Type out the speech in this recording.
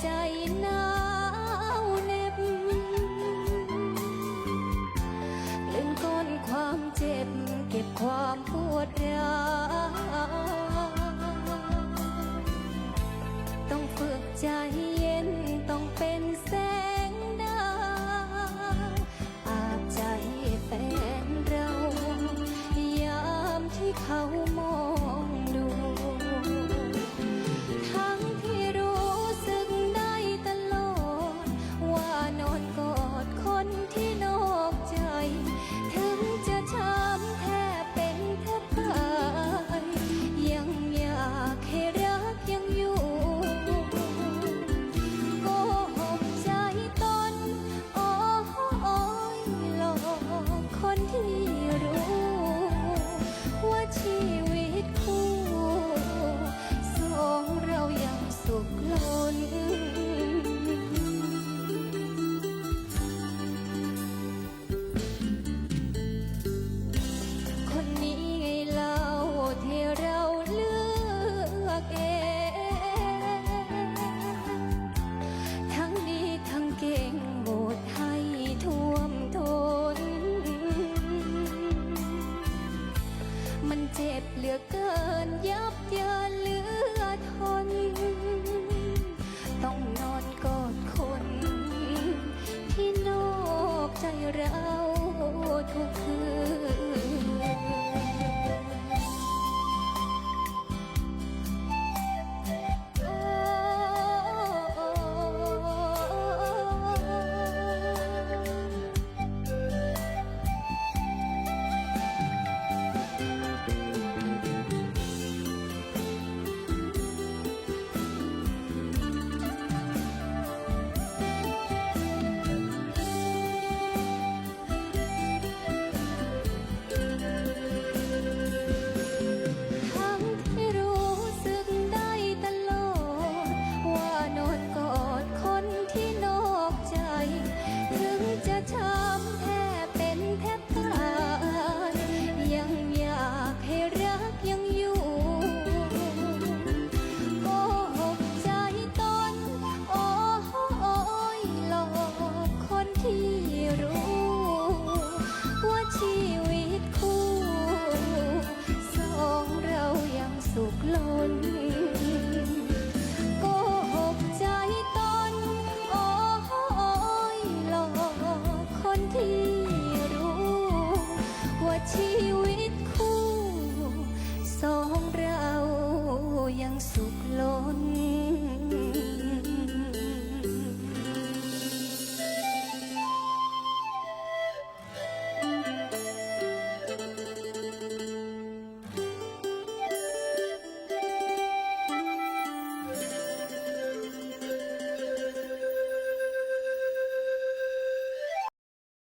ใจหนาวเน็บลืมก้นความเจ็บ เก็บความปวดร้าวต้องฝึกใจ เจ็บเหลือเกินยับเยินเหลือทน ต้องนอนกอดคน ที่นอกใจเรา สุขโล